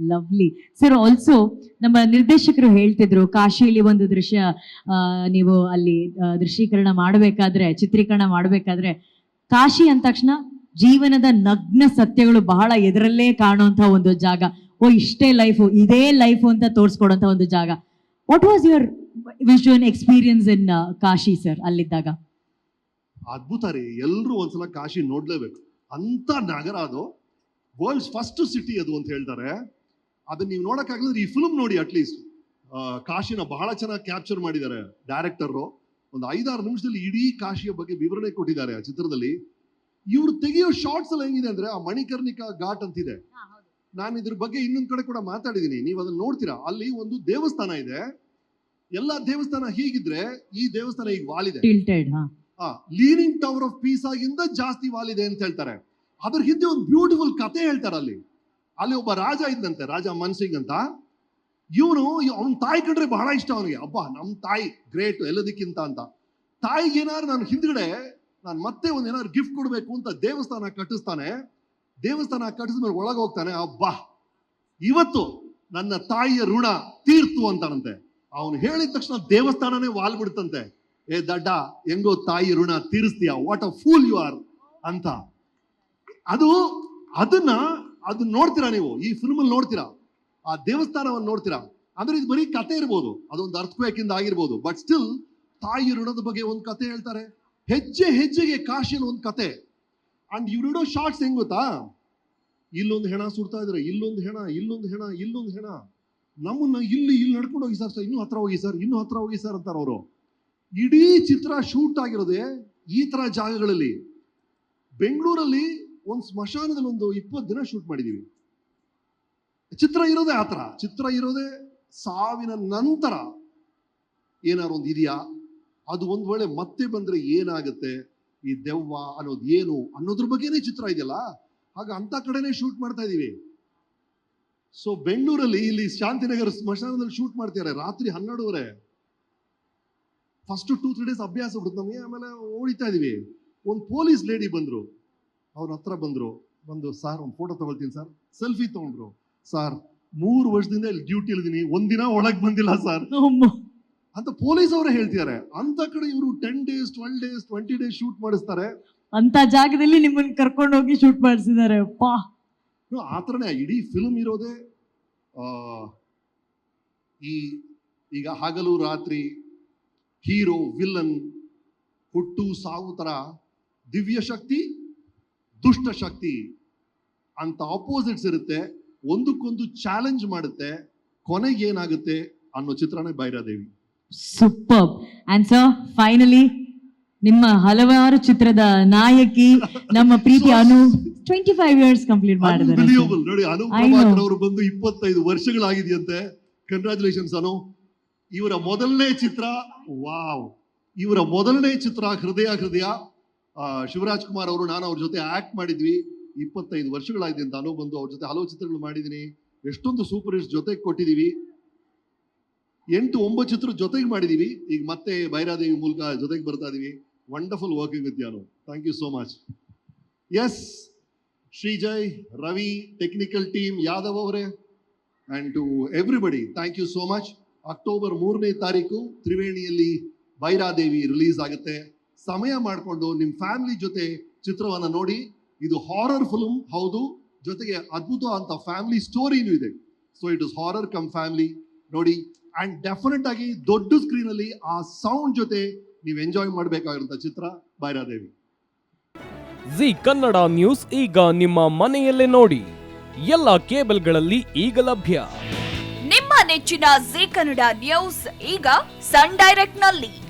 Lovely sir also ನಮ್ಮ ನಿರ್ದೇಶಕರು ಹೇಳ್ತಿದ್ರು, ಕಾಶಿಯಲ್ಲಿ ಒಂದು ದೃಶ್ಯ ನೀವು ಅಲ್ಲಿ ದೃಶ್ಯೀಕರಣ ಮಾಡಬೇಕಾದ್ರೆ, ಚಿತ್ರೀಕರಣ ಮಾಡಬೇಕಾದ್ರೆ, ಕಾಶಿ ಅಂದ ತಕ್ಷಣ ಜೀವನದ ನಗ್ನ ಸತ್ಯಗಳು ಬಹಳ ಎದರಲ್ಲೇ ಕಾಣುವಂಥ ಒಂದು ಜಾಗ. ಓ, ಇಷ್ಟೇ ಲೈಫು, ಇದೇ ಲೈಫು ಅಂತ ತೋರಿಸ್ಕೊಡೋಂಥ ಒಂದು ಜಾಗ. What was your visual experience in Kashi sir ಅಲ್ಲಿದ್ದಾಗ? ಅದ್ಭುತ ರೀ. ಎಲ್ಲರೂ ಒಂದ್ಸಲ ಕಾಶಿ ನೋಡ್ಲೇಬೇಕು. ಅಂತ ನಗರ ಅದು ವರ್ಲ್ಡ್ಸ್ ಫಸ್ಟ್ ಸಿಟಿ ಅದು ಅಂತ ಹೇಳ್ತಾರೆ. ಅದನ್ನ ನೀವು ನೋಡೋಕ್ಕಾಗಲಿದ್ರೆ ಈ ಫಿಲ್ಮ್ ನೋಡಿ ಅಟ್ಲೀಸ್ಟ್ ಕಾಶಿನ ಬಹಳ ಚೆನ್ನಾಗಿ ಕ್ಯಾಪ್ಚರ್ ಮಾಡಿದ್ದಾರೆ ಡೈರೆಕ್ಟರು ಒಂದು ಐದಾರು ನಿಮಿಷದಲ್ಲಿ ಇಡೀ ಕಾಶಿಯ ಬಗ್ಗೆ ವಿವರಣೆ ಕೊಟ್ಟಿದ್ದಾರೆ ಆ ಚಿತ್ರದಲ್ಲಿ. ಇವ್ರು ತೆಗೆಯೋ ಶಾರ್ಟ್ಸ್ ಎಲ್ಲ ಹೆಂಗಿದೆ ಅಂದ್ರೆ ಆ ಮಣಿಕರ್ಣಿಕಾ ಘಾಟ್ ಅಂತಿದೆ. ನಾನು ಇದ್ರ ಬಗ್ಗೆ ಇನ್ನೊಂದ್ ಕಡೆ ಕೂಡ ಮಾತಾಡಿದೀನಿ. ನೀವು ಅದನ್ನ ನೋಡ್ತೀರಾ? ಅಲ್ಲಿ ಒಂದು ದೇವಸ್ಥಾನ ಇದೆ. ಎಲ್ಲಾ ದೇವಸ್ಥಾನ ಹೀಗಿದ್ರೆ ಈ ದೇವಸ್ಥಾನ ಈಗ ವಾಲಿದೆ. ಟಿಲ್ಟೆಡ್ ಹಾ. ಲೀನಿಂಗ್ ಟವರ್ ಆಫ್ ಪೀಸ್ ಆಗಿಂದ ಜಾಸ್ತಿ ವಾಲಿದೆ ಅಂತ ಹೇಳ್ತಾರೆ. ಅದ್ರ ಹಿಂದೆ ಒಂದು ಬ್ಯೂಟಿಫುಲ್ ಕತೆ ಹೇಳ್ತಾರೆ ಅಲ್ಲಿ. ಅಲ್ಲಿ ಒಬ್ಬ ರಾಜ ಇದ್ದಂತೆ, ರಾಜ ಮನ್ಸಿಂಗ್ ಅಂತ. ಇವನು ಅವನ ತಾಯಿ ಕಂಡ್ರೆ ಬಹಳ ಇಷ್ಟ ಅವನಿಗೆ. ಅಬ್ಬಾ ನಮ್ಮ ತಾಯಿ ಗ್ರೇಟ್ ಎಲ್ಲದಕ್ಕಿಂತ ಅಂತ. ತಾಯಿಗೆ ಏನಾದ್ರು ನಾನು ಹಿಂದ್ಗಡೆ, ನಾನು ಮತ್ತೆ ಒಂದು ಏನಾದ್ರು ಗಿಫ್ಟ್ ಕೊಡಬೇಕು ಅಂತ ದೇವಸ್ಥಾನ ಕಟ್ಟಿಸ್ತಾನೆ. ದೇವಸ್ಥಾನ ಕಟ್ಟಿಸಿದ್ಮೇಲೆ ಒಳಗೆ ಹೋಗ್ತಾನೆ ಅಬ್ಬಾ, ಇವತ್ತು ನನ್ನ ತಾಯಿಯ ಋಣ ತೀರ್ತು ಅಂತಾನಂತೆ. ಅವನು ಹೇಳಿದ ತಕ್ಷಣ ದೇವಸ್ಥಾನನೇ ವಾಲ್ ಬಿಡ್ತಂತೆ. ಏ ದಡ್ಡ, ಹೆಂಗೋ ತಾಯಿ ಋಣ ತೀರಿಸ್ತೀಯ? What a fool you are ಅಂತ. ಅದು, ಅದನ್ನ, ಅದು ನೋಡ್ತೀರಾ ನೀವು? ಈ ಫಿಲ್ಮ್ ಅಲ್ಲಿ ನೋಡ್ತೀರಾ? ಆ ದೇವಸ್ಥಾನವನ್ನು ನೋಡ್ತೀರಾ? ಅಂದ್ರೆ ಇದು ಬರೀ ಕತೆ ಇರ್ಬೋದು. ಅದೊಂದು ಅರ್ಥಕ್ವೇಕಿಂದ ಆಗಿರ್ಬೋದು. ಬಟ್ ಸ್ಟಿಲ್ ತಾಯಿ ಋಣದ ಬಗ್ಗೆ ಒಂದು ಕತೆ ಹೇಳ್ತಾರೆ. ಹೆಜ್ಜೆ ಹೆಜ್ಜೆಗೆ ಕಾಶಿನ ಒಂದು ಕತೆ. ಅಂಡ್ ಇಡೋ ಶಾರ್ಟ್ಸ್ ಹೆಂಗ್ ಗೊತ್ತಾ? ಇಲ್ಲೊಂದು ಹೆಣ ಸುಡ್ತಾ ಇದ್ರೆ. ಇಲ್ಲೊಂದು ಹೆಣ ಇಲ್ಲೊಂದು ಹೆಣ ಇಲ್ಲೊಂದು ಹೆಣ. ನಮ್ಮನ್ನ ಇಲ್ಲಿ ಇಲ್ಲಿ ನಡ್ಕೊಂಡು ಹೋಗಿ ಸರ್ ಇನ್ನೂ ಹತ್ರ ಹೋಗಿ ಸರ್, ಇನ್ನೂ ಹತ್ರ ಹೋಗಿ ಸರ್ ಅಂತಾರೆ ಅವರು. ಇಡೀ ಚಿತ್ರ ಶೂಟ್ ಆಗಿರೋದೆ ಈ ತರ ಜಾಗಗಳಲ್ಲಿ. ಬೆಂಗಳೂರಲ್ಲಿ ಒಂದು ಸ್ಮಶಾನದಲ್ಲಿ ಒಂದು ಇಪ್ಪತ್ತು ದಿನ ಶೂಟ್ ಮಾಡಿದೀವಿ. ಚಿತ್ರ ಇರೋದೇ ಆ ಥರ. ಚಿತ್ರ ಇರೋದೇ ಸಾವಿನ ನಂತರ ಏನಾರು ಒಂದು ಇದೆಯಾ? ಅದು ಒಂದ್ ವೇಳೆ ಮತ್ತೆ ಬಂದ್ರೆ ಏನಾಗುತ್ತೆ? ಈ ದೆವ್ವ ಅನ್ನೋದು ಏನು ಅನ್ನೋದ್ರ ಬಗ್ಗೆನೇ ಚಿತ್ರ ಇದೆಯಲ್ಲ? ಹಾಗ ಅಂಥ ಕಡೆನೇ ಶೂಟ್ ಮಾಡ್ತಾ ಇದೀವಿ. ಸೊ ಬೆಂಗಳೂರಲ್ಲಿ ಇಲ್ಲಿ ಶಾಂತಿನಗರ ಸ್ಮಶಾನದಲ್ಲಿ ಶೂಟ್ ಮಾಡ್ತಿದ್ದಾರೆ. ರಾತ್ರಿ ಹನ್ನೆರಡುವರೆ. ಫಸ್ಟ್ ಟೂ ತ್ರೀ ಡೇಸ್ ಅಭ್ಯಾಸ ಬಿಡುತ್ತೆ ನಮಗೆ ಆಮೇಲೆ ಓಡಿತಾ ಇದೀವಿ. ಒಂದು ಪೊಲೀಸ್ ಲೇಡಿ ಬಂದ್ರು. ಅವ್ರ ಹತ್ರ ಬಂದ್ರು. ಬಂದು ಸರ್ ಒಂದು ಫೋಟೋ ತಗೊಳ್ತೀನಿ ಸರ್. ಸೆಲ್ಫಿ ತಗೊಂಡ್ರು. ಸರ್ ಮೂರು ವರ್ಷದಿಂದ ಇಲ್ಲಿ ಡ್ಯೂಟಿ ಇದ್ದೀನಿ ಒಂದಿನ ಒಳಗೆ ಬಂದಿಲ್ಲ ಸರ್. ಅಂತ ಪೊಲೀಸ್ ಅವರೇ ಹೇಳ್ತಿದ್ದಾರೆ ಅಂತ ಕಡೆ ಇವರು ten days twelve days twenty days shoot ಮಾಡಿಸ್ತಾರೆ. ಅಂತ ಜಾಗದಲ್ಲಿ ನಿಮ್ಮನ್ನ ಕರ್ಕೊಂಡು ಹೋಗಿ ಶೂಟ್ ಮಾಡಿಸಿದ್ದಾರೆ. ಪಾ No, ಆ ಥರನೇ ಇಡೀ ಫಿಲ್ಮ್ ಇರೋದೇ ಈ ಈಗ ಹಗಲು ರಾತ್ರಿ ಹೀರೋ ವಿಲ್ಲನ್ ಹುಟ್ಟು ಸಾವು ತರ ದಿವ್ಯ ಶಕ್ತಿ ದುಷ್ಟ ಶಕ್ತಿ ಅಂತ ಆಪೋಸಿಟ್ಸ್ ಇರುತ್ತೆ ಒಂದಕ್ಕೊಂದು ಚಾಲೆಂಜ್ ಮಾಡುತ್ತೆ ಕೊನೆಗೆ ಏನಾಗುತ್ತೆ ಅನ್ನೋ ಚಿತ್ರನೇ Bhairadevi. Super and sir finally ನಿಮ್ಮ ಹಲವಾರು ಚಿತ್ರದ ನಾಯಕಿ ನಮ್ಮ ಪ್ರೀತಿ Anu twenty five years complete ಮಾಡಿದ್ದಾರೆ. ನೋಡಿ ಅನು ಪ್ರಭಾಕರ್ ಅವರು ಬಂದು ಇಪ್ಪತ್ತೈದು ವರ್ಷಗಳಾಗಿದೆಯಂತೆ. ಕಂಗ್ರಾಚುಲೇಷನ್ಸ್ ಅನು. ಇವರ ಮೊದಲನೇ ಚಿತ್ರ ವಾವ್ ಇವರ ಮೊದಲನೇ ಚಿತ್ರ ಹೃದಯ ಹೃದಯ ಶಿವರಾಜ್ ಕುಮಾರ್ ಅವರು, ನಾನು ಅವ್ರ ಜೊತೆ ಆಕ್ಟ್ ಮಾಡಿದ್ವಿ. ಇಪ್ಪತ್ತೈದು ವರ್ಷಗಳಾಗಿದೆ ಅಂತ ಅನು ಬಂದು ಅವ್ರ ಜೊತೆ ಹಲವು ಚಿತ್ರಗಳು ಮಾಡಿದ್ದೀನಿ. ಎಷ್ಟೊಂದು ಸೂಪರ್ ಹಿಟ್ಸ್ ಜೊತೆಗೆ ಕೊಟ್ಟಿದೀವಿ. ಎಂಟು ಒಂಬತ್ತು ಚಿತ್ರ ಜೊತೆಗೆ ಮಾಡಿದೀವಿ. ಈಗ ಮತ್ತೆ ಭೈರಾದೇವಿ ಮೂಲಕ ಜೊತೆಗೆ ಬರ್ತಾ ಇದೀವಿ. ವಂಡರ್ಫುಲ್ ವರ್ಕಿಂಗ್ ವಿತ್ ಯಾನು thank you so much S Shreejay, Ravi technical team Yadav ಅವರೇ and to everybody thank you so much October ಮೂರನೇ ತಾರೀಕು ತ್ರಿವೇಣಿಯಲ್ಲಿ ಭೈರಾದೇವಿ ರಿಲೀಸ್ ಆಗುತ್ತೆ. ಸಮಯ ಮಾಡಿಕೊಂಡು ನಿಮ್ಮ ಫ್ಯಾಮಿಲಿ ಜೊತೆ ಚಿತ್ರವನ್ನ ನೋಡಿ ಇದು ಹಾರರ್ ಫಿಲ್ಮ್ ಹೌದು. ಜೊತೆಗೆ ಅದ್ಭುತ ಅಂತ ಫ್ಯಾಮಿಲಿ ಸ್ಟೋರಿನೂ ಇದೆ. So it is horror cum family ನೋಡಿ. ಅಂಡ್ ಡೆಫಿನೆಟ್ ಆಗಿ ದೊಡ್ಡ ಸ್ಕ್ರೀನ್ ಅಲ್ಲಿ ಆ ಸೌಂಡ್ ಜೊತೆ ನೀವು ಎಂಜಾಯ್ ಮಾಡಬೇಕಾಗಿರುವಂಥ ಚಿತ್ರ ಬೈರಾದೇವಿ. ಜಿ ಕನ್ನಡ ನ್ಯೂಸ್ ಈಗ ನಿಮ್ಮ ಮನೆಯಲ್ಲೇ ನೋಡಿ. ಎಲ್ಲ ಕೇಬಲ್ಗಳಲ್ಲಿ ಈಗ ಲಭ್ಯ. ನಿಮ್ಮ ನೆಚ್ಚಿನ ಜಿ ಕನ್ನಡ ನ್ಯೂಸ್ ಈಗ ಸನ್ ಡೈರೆಕ್ಟ್ನಲ್ಲಿ.